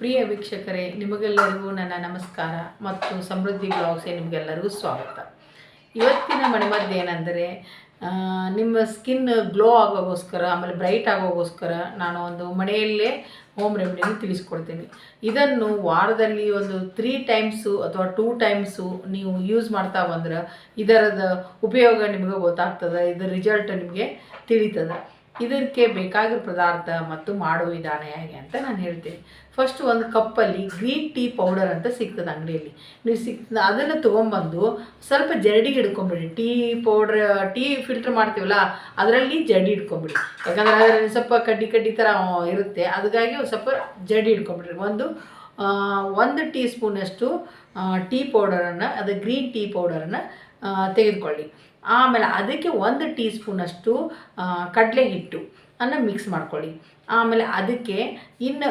ಪ್ರಿಯ ವೀಕ್ಷಕರೇ, ನಿಮಗೆಲ್ಲರಿಗೂ ನನ್ನ ನಮಸ್ಕಾರ ಮತ್ತು ಸಮೃದ್ಧಿ ಬ್ಲಾಗ್ಸ್ಗೆ ನಿಮಗೆಲ್ಲರಿಗೂ ಸ್ವಾಗತ. ಇವತ್ತಿನ ಮನೆಮದ್ದು ಏನಂದರೆ ನಿಮ್ಮ ಸ್ಕಿನ್ ಗ್ಲೋ ಆಗೋಗೋಸ್ಕರ, ಆಮೇಲೆ ಬ್ರೈಟ್ ಆಗೋಗೋಸ್ಕರ ನಾನು ಒಂದು ಮನೆಯಲ್ಲೇ ಹೋಮ್ ರೆಮಿಡಿಯನ್ನು ತಿಳಿಸ್ಕೊಡ್ತೀನಿ. ಇದನ್ನು ವಾರದಲ್ಲಿ ಒಂದು ತ್ರೀ ಟೈಮ್ಸು ಅಥವಾ ಟೂ ಟೈಮ್ಸು ನೀವು ಯೂಸ್ ಮಾಡ್ತಾ ಬಂದ್ರೆ ಇದರದ ಉಪಯೋಗ ನಿಮಗೆ ಗೊತ್ತಾಗ್ತದೆ, ಇದರ ರಿಸಲ್ಟ್ ನಿಮಗೆ ತಿಳಿತದೆ. ಇದಕ್ಕೆ ಬೇಕಾಗಿರೋ ಪದಾರ್ಥ ಮತ್ತು ಮಾಡುವ ವಿಧಾನ ಹೇಗೆ ಅಂತ ನಾನು ಹೇಳ್ತೀನಿ. ಫಸ್ಟ್ ಒಂದು ಕಪ್ಪಲ್ಲಿ ಗ್ರೀನ್ ಟೀ ಪೌಡರ್ ಅಂತ ಸಿಗ್ತದೆ ಅಂಗಡಿಯಲ್ಲಿ. ನೀವು ಸಿಕ್ ಅದನ್ನು ತೊಗೊಂಬಂದು ಸ್ವಲ್ಪ ಜರಡಿಗೆ ಹಿಡ್ಕೊಂಬಿಡಿ. ಟೀ ಪೌಡ್ರ್ ಟೀ ಫಿಲ್ಟ್ರ್ ಮಾಡ್ತೀವಲ್ಲ, ಅದರಲ್ಲಿ ಜಡಿ ಹಿಡ್ಕೊಂಬಿಡಿ. ಯಾಕಂದ್ರೆ ಅದರಲ್ಲಿ ಸ್ವಲ್ಪ ಕಡ್ಡಿ ಕಡ್ಡಿ ಥರ ಇರುತ್ತೆ. ಅದಕ್ಕಾಗಿ ಸ್ವಲ್ಪ ಜಡಿ ಹಿಡ್ಕೊಂಬಿಡ್ರಿ. ಒಂದು ಒಂದು ಟೀ ಸ್ಪೂನಷ್ಟು ಟೀ ಪೌಡರನ್ನು, ಅದು ಗ್ರೀನ್ ಟೀ ಪೌಡರನ್ನು ತೆಗೆದುಕೊಳ್ಳಿ. ಆಮೇಲೆ ಅದಕ್ಕೆ ಒಂದು ಟೀ ಸ್ಪೂನಷ್ಟು ಕಡಲೆ ಹಿಟ್ಟು ಅನ್ನು ಮಿಕ್ಸ್ ಮಾಡ್ಕೊಳ್ಳಿ. ಆಮೇಲೆ ಅದಕ್ಕೆ ಇನ್ನು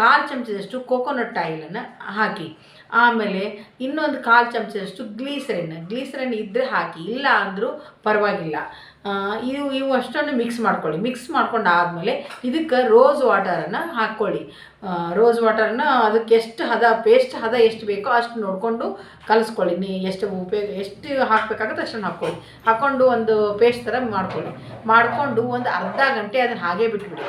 ಕಾಲು ಚಮಚದಷ್ಟು ಕೋಕೋನಟ್ ಆಯಿಲನ್ನು ಹಾಕಿ. ಆಮೇಲೆ ಇನ್ನೊಂದು ಕಾಲು ಚಮಚದಷ್ಟು ಗ್ಲೀಸರಿನ್ ಗ್ಲೀಸರಿನ್ ಇದ್ದರೆ ಹಾಕಿ, ಇಲ್ಲ ಅಂದರೂ ಪರವಾಗಿಲ್ಲ. ಇವು ಇವು ಅಷ್ಟನ್ನು ಮಿಕ್ಸ್ ಮಾಡ್ಕೊಳ್ಳಿ. ಮಿಕ್ಸ್ ಮಾಡ್ಕೊಂಡು ಆದಮೇಲೆ ಇದಕ್ಕೆ ರೋಸ್ ವಾಟರನ್ನು ಹಾಕ್ಕೊಳ್ಳಿ. ರೋಸ್ ವಾಟರನ್ನ ಅದಕ್ಕೆ ಎಷ್ಟು ಹದ ಪೇಸ್ಟ್ ಹದ ಎಷ್ಟು ಬೇಕೋ ಅಷ್ಟು ನೋಡಿಕೊಂಡು ಕಲಿಸ್ಕೊಳ್ಳಿ. ನೀ ಎಷ್ಟು ಉಪಯೋಗ, ಎಷ್ಟು ಹಾಕಬೇಕಾಗುತ್ತೆ ಅಷ್ಟನ್ನು ಹಾಕ್ಕೊಳ್ಳಿ. ಹಾಕ್ಕೊಂಡು ಒಂದು ಪೇಸ್ಟ್ ಥರ ಮಾಡ್ಕೊಳ್ಳಿ. ಮಾಡಿಕೊಂಡು ಒಂದು ಅರ್ಧ ಗಂಟೆ ಅದನ್ನು ಹಾಗೇ ಬಿಟ್ಬಿಡಿ.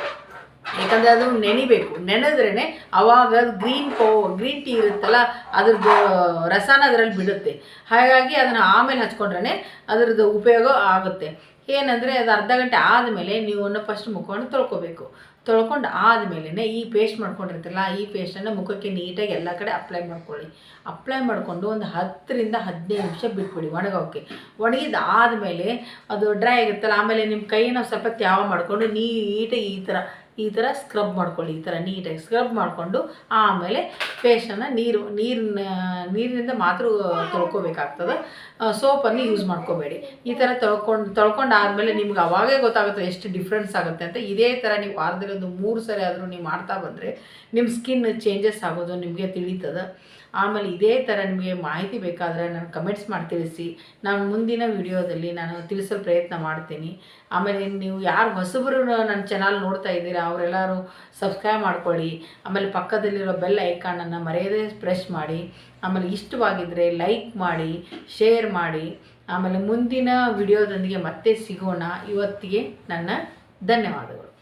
ಯಾಕಂದರೆ ಅದು ನೆನಿಬೇಕು. ನೆನೆದ್ರೇ ಅವಾಗ ಗ್ರೀನ್ ಪೌ ಗ್ರೀನ್ ಟೀ ಇರುತ್ತಲ್ಲ, ಅದ್ರದ್ದು ರಸನ ಅದರಲ್ಲಿ ಬಿಡುತ್ತೆ. ಹಾಗಾಗಿ ಅದನ್ನು ಆಮೇಲೆ ಹಚ್ಕೊಂಡ್ರೆ ಅದರದ್ದು ಉಪಯೋಗ ಆಗುತ್ತೆ. ಏನಂದರೆ ಅದು ಅರ್ಧ ಗಂಟೆ ಆದಮೇಲೆ ನೀವು ಫಸ್ಟ್ ಮುಖವನ್ನು ತೊಳ್ಕೊಬೇಕು. ತೊಳ್ಕೊಂಡು ಆದಮೇಲೆ ಈ ಪೇಸ್ಟ್ ಮಾಡ್ಕೊಂಡಿರ್ತಿಲ್ಲ ಈ ಪೇಸ್ಟನ್ನು ಮುಖಕ್ಕೆ ನೀಟಾಗಿ ಎಲ್ಲ ಕಡೆ ಅಪ್ಲೈ ಮಾಡ್ಕೊಳ್ಳಿ. ಅಪ್ಲೈ ಮಾಡಿಕೊಂಡು ಒಂದು ಹತ್ತರಿಂದ ಹದಿನೈದು ನಿಮಿಷ ಬಿಟ್ಬಿಡಿ ಒಣಗೋಕೆ. ಒಣಗಿದ ಆದಮೇಲೆ ಅದು ಡ್ರೈ ಆಗಿರುತ್ತಲ್ಲ ಆಮೇಲೆ ನಿಮ್ಮ ಕೈನ ಸ್ವಲ್ಪ ತ್ಯಾವ ಮಾಡಿಕೊಂಡು ನೀಟಾಗಿ ಈ ಥರ ಈ ಥರ ಸ್ಕ್ರಬ್ ಮಾಡ್ಕೊಳ್ಳಿ, ಈ ಥರ ನೀಟಾಗಿ ಸ್ಕ್ರಬ್ ಮಾಡಿಕೊಂಡು ಆಮೇಲೆ ಪೇಸ್ಟನ್ನು ನೀರು, ನೀರಿನ, ನೀರಿನಿಂದ ಮಾತ್ರ ತೊಳ್ಕೊಬೇಕಾಗ್ತದೆ. ಸೋಪನ್ನು ಯೂಸ್ ಮಾಡ್ಕೋಬೇಡಿ. ಈ ಥರ ತೊಳ್ಕೊಂಡು ತೊಳ್ಕೊಂಡು ಆದಮೇಲೆ ನಿಮ್ಗೆ ಅವಾಗೇ ಗೊತ್ತಾಗುತ್ತೆ ಎಷ್ಟು ಡಿಫ್ರೆನ್ಸ್ ಆಗುತ್ತೆ ಅಂತ. ಇದೇ ಥರ ನೀವು ವಾರದಲ್ಲಿ ಒಂದು ಮೂರು ಸರಿ ಆದರೂ ನೀವು ಮಾಡ್ತಾ ಬಂದರೆ ನಿಮ್ಮ ಸ್ಕಿನ್ ಚೇಂಜಸ್ ಆಗೋದು ನಿಮಗೆ ತಿಳಿತದೆ. ಆಮೇಲೆ ಇದೇ ಥರ ನಿಮಗೆ ಮಾಹಿತಿ ಬೇಕಾದರೆ ನಾನು ಕಮೆಂಟ್ಸ್ ಮಾಡಿ ತಿಳಿಸಿ. ನಾನು ಮುಂದಿನ ವಿಡಿಯೋದಲ್ಲಿ ನಾನು ತಿಳಿಸಲು ಪ್ರಯತ್ನ ಮಾಡ್ತೀನಿ. ಆಮೇಲೆ ನೀವು ಯಾರು ಹೊಸಬರು ನನ್ನ ಚಾನಲ್ ನೋಡ್ತಾ ಇದ್ದೀರಾ ಅವರೆಲ್ಲರೂ ಸಬ್ಸ್ಕ್ರೈಬ್ ಮಾಡ್ಕೊಳ್ಳಿ. ಆಮೇಲೆ ಪಕ್ಕದಲ್ಲಿರೋ ಬೆಲ್ ಐಕಾನನ್ನು ಮರೆಯದೇ ಪ್ರೆಸ್ ಮಾಡಿ. ಆಮೇಲೆ ಇಷ್ಟವಾಗಿದ್ದರೆ ಲೈಕ್ ಮಾಡಿ ಶೇರ್ ಮಾಡಿ. ಆಮೇಲೆ ಮುಂದಿನ ವಿಡಿಯೋದೊಂದಿಗೆ ಮತ್ತೆ ಸಿಗೋಣ. ಇವತ್ತಿಗೆ ನನ್ನ ಧನ್ಯವಾದಗಳು.